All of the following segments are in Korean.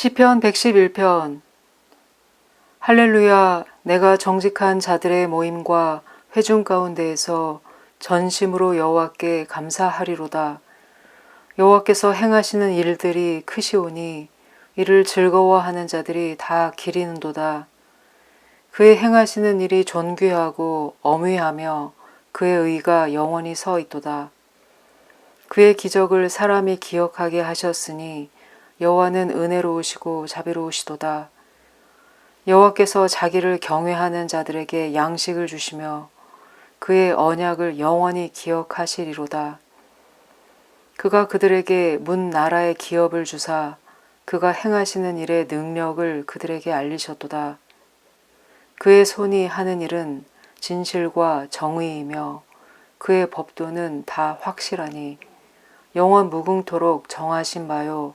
시편 111편 할렐루야 내가 정직한 자들의 모임과 회중 가운데에서 전심으로 여호와께 감사하리로다. 여호와께서 행하시는 일들이 크시오니 이를 즐거워하는 자들이 다 기리는도다. 그의 행하시는 일이 존귀하고 어미하며 그의 의가 영원히 서 있도다. 그의 기적을 사람이 기억하게 하셨으니 여호와는 은혜로우시고 자비로우시도다. 여호와께서 자기를 경외하는 자들에게 양식을 주시며 그의 언약을 영원히 기억하시리로다. 그가 그들에게 문 나라의 기업을 주사 그가 행하시는 일의 능력을 그들에게 알리셨도다. 그의 손이 하는 일은 진실과 정의이며 그의 법도는 다 확실하니 영원 무궁토록 정하신 바요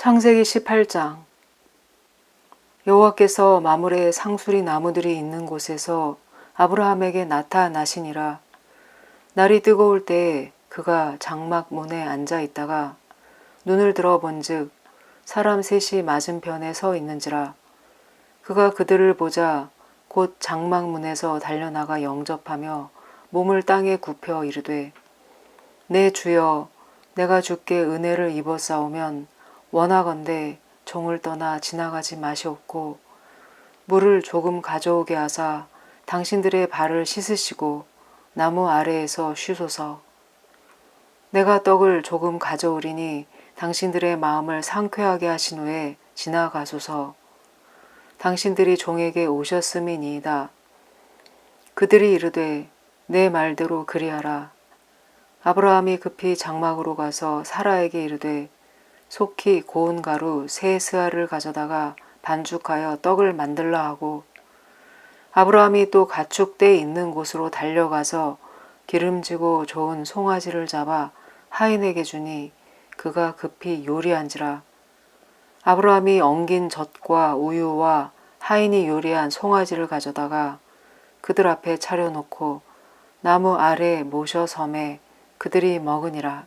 창세기 18장 여호와께서 마물의 상수리 나무들이 있는 곳에서 아브라함에게 나타나시니라. 날이 뜨거울 때 그가 장막 문에 앉아 있다가 눈을 들어 본즉 사람 셋이 맞은편에 서 있는지라. 그가 그들을 보자 곧 장막 문에서 달려나가 영접하며 몸을 땅에 굽혀 이르되 내 주여 내가 주께 은혜를 입어 싸우면 원하건대 종을 떠나 지나가지 마시옵고 물을 조금 가져오게 하사 당신들의 발을 씻으시고 나무 아래에서 쉬소서. 내가 떡을 조금 가져오리니 당신들의 마음을 상쾌하게 하신 후에 지나가소서. 당신들이 종에게 오셨음이니이다. 그들이 이르되 내 말대로 그리하라. 아브라함이 급히 장막으로 가서 사라에게 이르되 속히 고운 가루 세 스아를 가져다가 반죽하여 떡을 만들라 하고 아브라함이 또 가축대 있는 곳으로 달려가서 기름지고 좋은 송아지를 잡아 하인에게 주니 그가 급히 요리한지라. 아브라함이 엉긴 젖과 우유와 하인이 요리한 송아지를 가져다가 그들 앞에 차려놓고 나무 아래 모셔 섬에 그들이 먹으니라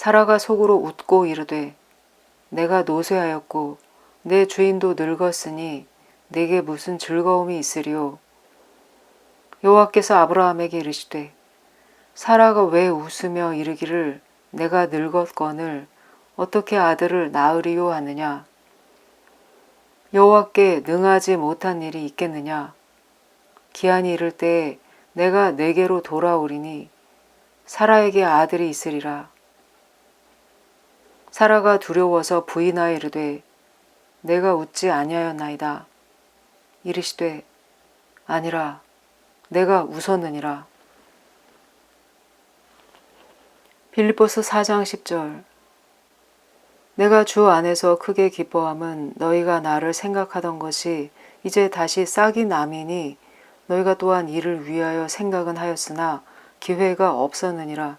사라가 속으로 웃고 이르되 내가 노쇠하였고 내 주인도 늙었으니 내게 무슨 즐거움이 있으리요 여호와께서 아브라함에게 이르시되 사라가 왜 웃으며 이르기를 내가 늙었거늘 어떻게 아들을 낳으리요 하느냐? 여호와께 능하지 못한 일이 있겠느냐? 기한이 이를 때 내가 내게로 돌아오리니 사라에게 아들이 있으리라 사라가 두려워서 부인하여 이르되 내가 웃지 아니하였나이다. 이르시되 아니라 내가 웃었느니라. 빌립보스 4장 10절 내가 주 안에서 크게 기뻐함은 너희가 나를 생각하던 것이 이제 다시 싹이 남이니 너희가 또한 이를 위하여 생각은 하였으나 기회가 없었느니라.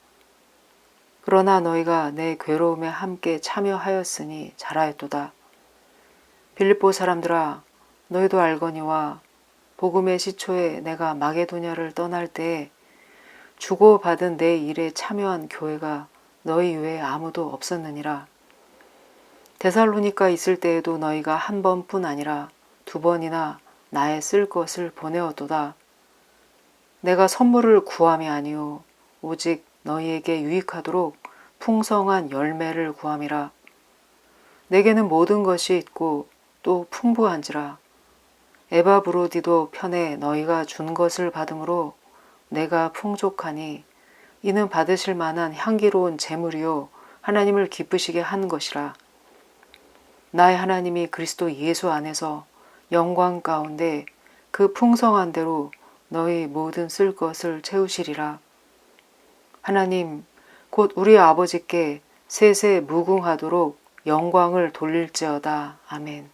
그러나 너희가 내 괴로움에 함께 참여하였으니 잘하였도다. 빌립보 사람들아 너희도 알거니와 복음의 시초에 내가 마게도냐를 떠날 때에 주고받은 내 일에 참여한 교회가 너희 외에 아무도 없었느니라. 데살로니가 있을 때에도 너희가 한 번뿐 아니라 두 번이나 나의 쓸 것을 보내었도다. 내가 선물을 구함이 아니요 오직 너희에게 유익하도록 풍성한 열매를 구함이라. 내게는 모든 것이 있고 또 풍부한지라. 에바브로디도 편에 너희가 준 것을 받음으로 내가 풍족하니 이는 받으실 만한 향기로운 재물이요 하나님을 기쁘시게 한 것이라. 나의 하나님이 그리스도 예수 안에서 영광 가운데 그 풍성한 대로 너희 모든 쓸 것을 채우시리라. 하나님 곧 우리 아버지께 세세 무궁하도록 영광을 돌릴지어다. 아멘.